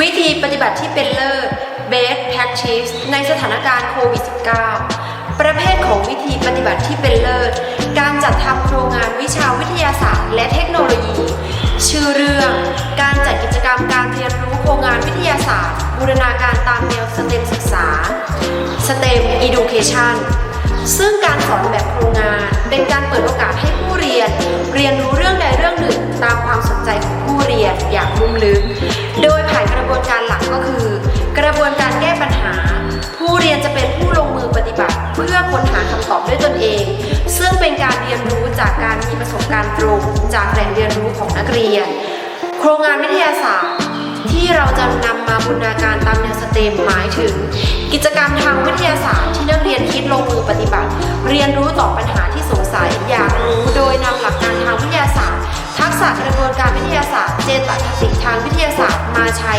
วิธีปฏิบัติที่เป็นเลิศ best practice ในสถานการณ์โควิด -19 ประเภทของวิธีปฏิบัติที่เป็นเลิศ การจัดทำโครงงานวิชาวิทยาศาสตร์ และเทคโนโลยี ชื่อเรื่อง การจัดกิจกรรมการเรียนรู้โครงงานวิทยาศาสตร์ บูรณาการตามแนวสเต็มศึกษา STEM Education ซึ่งการสอนแบบโครงงานเป็นการเปิดโอกาสให้ผู้เรียน เรียนรู้เรื่องใดเรื่องหนึ่งตามความสนใจของผู้เรียนอย่างลุ่มลึก โดยผ่านกระบวนการหลักก็คือ กระบวนการแก้ปัญหา ผู้เรียนจะเป็นผู้ลงมือปฏิบัติ เพื่อค้นหาคำตอบด้วยตนเอง ซึ่งเป็นการเรียนรู้จากการมีประสบการณ์ตรงจากแหล่งเรียนรู้ของนักเรียน โครงงานวิทยาศาสตร์ ที่เราจะนำมาบูรณาการตามแนวสเต็มหมายถึง กิจกรรมทางวิทยาศาสตร์ที่นักเรียนคิดลงมือปฏิบัติ เรียนรู้ตอบปัญหาที่สงสัยอยากรู้โดยนำหลักการทางวิทยาศาสตร์ ทักษะกระบวนการวิทยาศาสตร์ เจตคติทางวิทยาศาสตร์มาใช้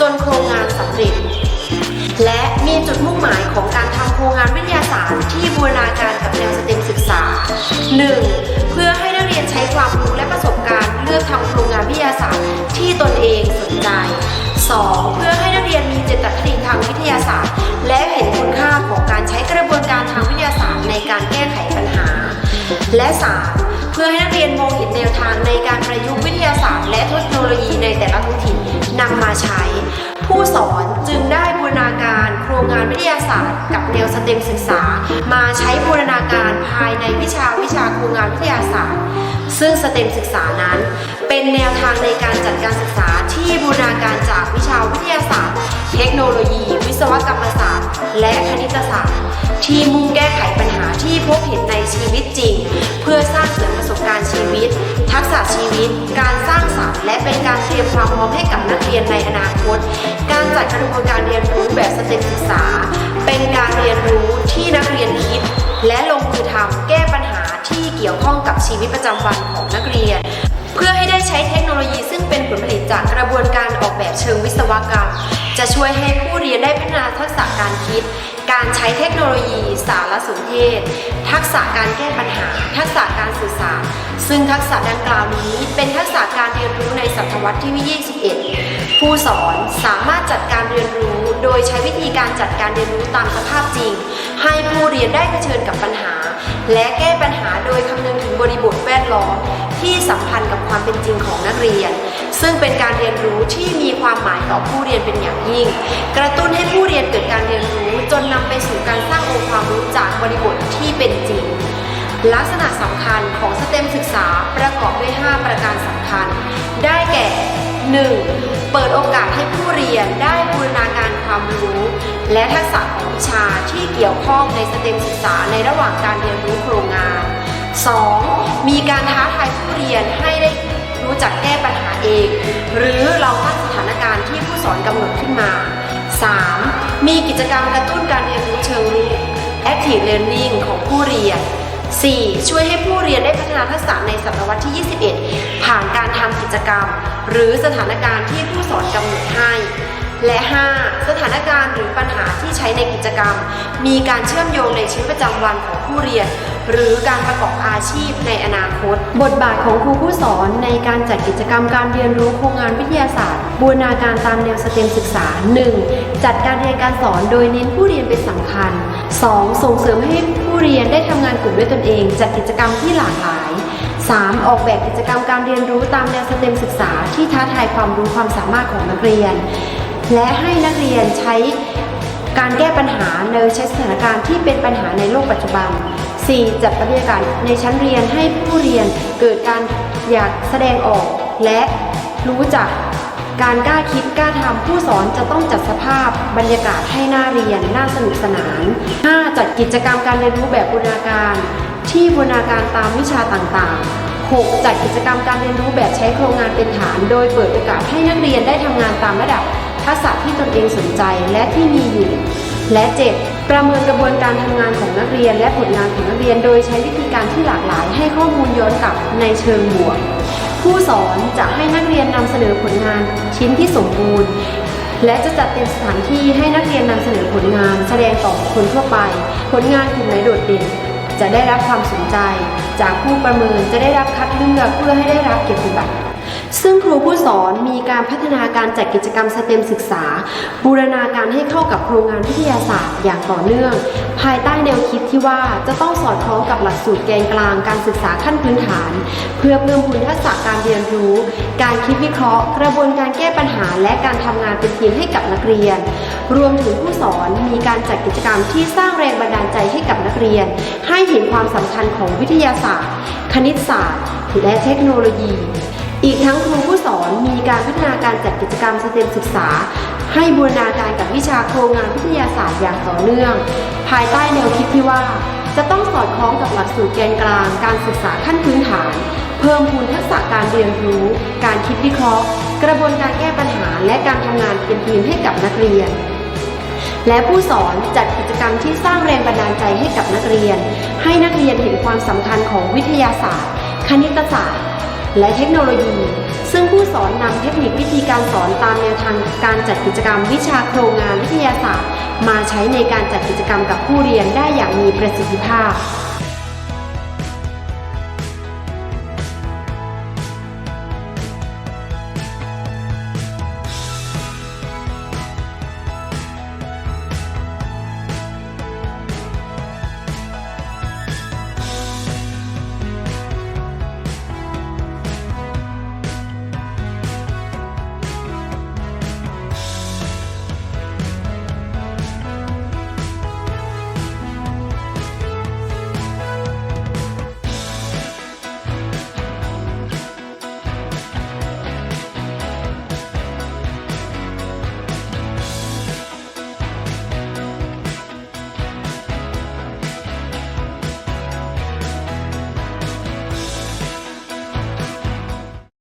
จนโครงงานสำเร็จและมีจุดมุ่งหมายของการทำโครงงานวิทยาศาสตร์ที่บูรณาการกับแนวสเต็มศึกษา 1. เพื่อให้นักเรียนใช้ความรู้และประสบการณ์เลือกทำโครงงานวิทยาศาสตร์ที่ตน และ 3. เพื่อให้นักเรียนมองเห็นแนวทางในการประยุกต์วิทยาศาสตร์และเทคโนโลยีในแต่ละท้องถิ่นนำมาใช้ ผู้สอนจึงได้บูรณาการโครงงานวิทยาศาสตร์ กับแนวสเต็มศึกษา มาใช้บูรณาการภายในวิชาวิชาโครงงานวิทยาศาสตร์ ซึ่งสเต็มศึกษานั้น เป็นแนวทางในการจัดการศึกษาที่บูรณาการจากวิชาวิทยาศาสตร์ เทคโนโลยี วิศวกรรมศาสตร์ และคณิตศาสตร์ ที่มุ่งแก้ไขปัญหาที่พบเห็นในชีวิตจริง ทักษะชีวิต การสร้างสรรค์และเป็นการเตรียมความพร้อมให้กับนักเรียนในอนาคต การจัดกระบวนการเรียนรู้แบบสเต็มศึกษา เป็นการเรียนรู้ที่นักเรียนคิด และลงมือทำแก้ปัญหาที่เกี่ยวข้องกับชีวิตประจำวันของนักเรียน เพื่อให้ได้ใช้เทคโนโลยีซึ่งเป็นผลผลิตจากกระบวนการออกแบบเชิงวิศวกรรม จะช่วยให้ผู้เรียนได้พัฒนาทักษะการคิด การใช้เทคโนโลยี สารสนเทศ ทักษะการแก้ปัญหา ทักษะการสื่อสาร ซึ่งทักษะดังกล่าวนี้ เป็นทักษะการเรียนรู้ในศตวรรษที่ 21 ผู้สอนสามารถจัดการเรียนรู้โดยใช้วิธีการจัดการเรียนรู้ตามสภาพจริง ให้ผู้เรียนได้เผชิญกับปัญหา และแก้ปัญหาโดยคำนึงถึงบริบทแวดล้อมที่สัมพันธ์กับความเป็นจริงของนักเรียน ซึ่งเป็นการเรียนรู้ที่มีความหมายต่อผู้เรียนเป็นอย่างยิ่ง กระตุ้นให้ผู้เรียนเกิดการเรียนรู้จนนำไปสู่การสร้างองค์ความรู้จากบริบทที่เป็นจริง ลักษณะสำคัญของสเต็มศึกษาประกอบด้วย 5 ประการสำคัญ ได้แก่ 1. เปิดโอกาสให้ผู้เรียนได้บูรณาการความรู้ และทักษะของวิชาที่เกี่ยวข้องในสเต็มศึกษาในระหว่างการเรียนรู้โครงงาน 2. มีการท้าทายผู้เรียนให้ได้รู้จักแก้ปัญหาเอง หรือเราตั้งสถานการณ์ที่ผู้สอนกำหนดขึ้นมา 3. มีกิจกรรมกระตุ้นการเรียนรู้เชิงรุก Active Learning ของผู้เรียน 4. ช่วยให้ผู้เรียนได้พัฒนาทักษะในศตวรรษที่ 21 จกรรม หรือสถานการณ์ที่ผู้สอนกำหนดให้ และ 5. สถานการณ์หรือปัญหาที่ใช้ในกิจกรรม มีการเชื่อมโยงในชีวิตประจำวันของผู้เรียน หรือการประกอบอาชีพในอนาคต บทบาทของครูผู้สอนในการจัดกิจกรรมการเรียนรู้โครงงานวิทยาศาสตร์ บูรณาการตามแนวสเต็มศึกษา 1. จัดการเรียนการสอนโดยเน้นผู้เรียนเป็นสำคัญ 2. ส่งเสริมให้ผู้เรียนได้ทำงานกลุ่มด้วยตนเอง จัดกิจกรรมที่หลากหลาย 3. ออกแบบกิจกรรมการเรียนรู้ตามแนวสเต็มศึกษา ที่ท้าทายความรู้ความสามารถของนักเรียน และให้นักเรียนใช้การแก้ปัญหาในใช้สถานการณ์ที่เป็นปัญหาในโลกปัจจุบัน 4. จัดบรรยากาศในชั้นเรียนให้ผู้เรียนเกิดการอยากแสดงออก และรู้จักการกล้าคิดกล้าทำผู้สอนจะต้องจัดสภาพบรรยากาศให้น่าเรียนน่าสนุกสนาน 5. จัดกิจกรรมการเรียนรู้แบบบูรณาการ ที่บูรณาการตามวิชาต่างๆ 6. จัดกิจกรรมการเรียนรู้แบบใช้โครงงานเป็นฐาน โดยเปิดโอกาสให้นักเรียนได้ทำงานตามระดับทักษะที่ตนเองสนใจและที่มีอยู่ และ 7. ประเมินกระบวนการทำงานของนักเรียน และผลงานของนักเรียน โดยใช้วิธีการที่หลากหลาย ให้ข้อมูลย้อนกลับในเชิงบวก ผู้สอนจะให้นักเรียนนำเสนอผลงานชิ้นที่สมบูรณ์ และจะจัดเตรียมสถานที่ให้นักเรียนนำเสนอผลงาน แสดงต่อคนทั่วไป ผลงานกลุ่มไหนโดดเด่น จะได้รับความสนใจ จากผู้ประเมินจะได้รับคัดเลือกเพื่อให้ได้รับเกียรติบัตร ซึ่งครูผู้สอนมีการพัฒนาการจัดกิจกรรมสเต็มศึกษา บูรณาการให้เข้ากับโครงงานวิทยาศาสตร์อย่างต่อเนื่อง ภายใต้แนวคิดที่ว่าจะต้องสอดคล้องกับหลักสูตรแกนกลางการศึกษาขั้นพื้นฐาน เพื่อเพิ่มพูนทักษะการเรียนรู้ การคิดวิเคราะห์ กระบวนการแก้ปัญหา และการทำงานเป็นทีมให้กับนักเรียน รวมถึงผู้สอนมีการจัดกิจกรรมที่สร้างแรงบันดาลใจให้กับนักเรียน ให้เห็นความสำคัญของวิทยาศาสตร์ คณิตศาสตร์และเทคโนโลยี อีกทั้งครูผู้สอนมีการพัฒนาการจัดกิจกรรมสเต็มศึกษา ให้บูรณาการกับวิชาโครงงานวิทยาศาสตร์อย่างต่อเนื่อง ภายใต้แนวคิดที่ว่า จะต้องสอดคล้องกับหลักสูตรแกนกลาง การศึกษาขั้นพื้นฐาน เพิ่มพูนทักษะการเรียนรู้ การคิดวิเคราะห์ กระบวนการแก้ปัญหา และการทำงานเป็นทีมให้กับนักเรียนและผู้สอนจัดกิจกรรมที่สร้างแรงบันดาลใจให้กับนักเรียน ให้นักเรียนเห็นความสำคัญของวิทยาศาสตร์ คณิตศาสตร์ และเทคโนโลยี ซึ่งผู้สอนนำเทคนิควิธีการสอนตามแนวทางการจัดกิจกรรมวิชาโครงงานวิทยาศาสตร์ มาใช้ในการจัดกิจกรรมกับผู้เรียนได้อย่างมีประสิทธิภาพ